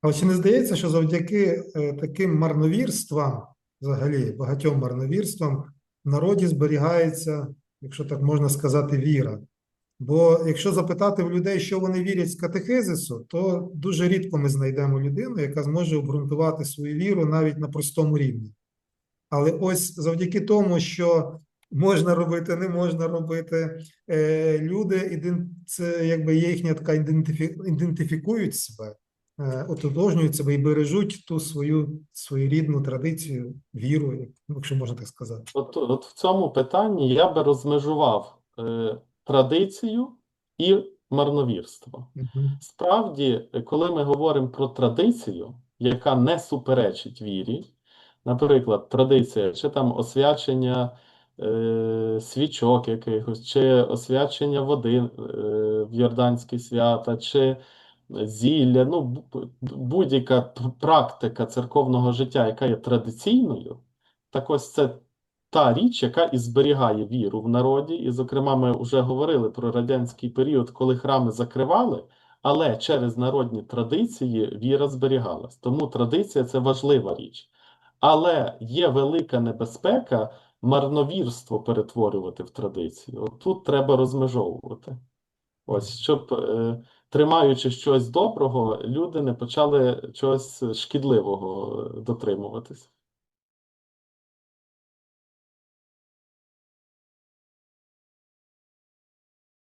Але чи не здається, що завдяки е, таким марновірствам, взагалі багатьом марновірствам, в народі зберігається, якщо так можна сказати, віра? Бо якщо запитати в людей, що вони вірять з катехизису, то дуже рідко ми знайдемо людину, яка зможе обґрунтувати свою віру навіть на простому рівні. Але ось завдяки тому, що можна робити, не можна робити, е, люди це якби їхня така ідентифікують себе, ототожнюють себе і бережуть ту свою своєрідну традицію, віру, якщо можна так сказати. От, от в цьому питанні я би розмежував е, традицію і марновірство. Мгм. Справді, коли ми говоримо про традицію, яка не суперечить вірі, наприклад, традиція, чи там освячення е, свічок якихось, чи освячення води е, в Йорданські свята, чи зілля, ну, будь-яка практика церковного життя, яка є традиційною, так ось це та річ, яка і зберігає віру в народі. І, зокрема, ми вже говорили про радянський період, коли храми закривали, але через народні традиції віра зберігалась. Тому традиція це важлива річ. Але є велика небезпека марновірство перетворювати в традицію. От тут треба розмежовувати. Ось, щоб, е, тримаючи щось доброго, люди не почали чогось шкідливого дотримуватись.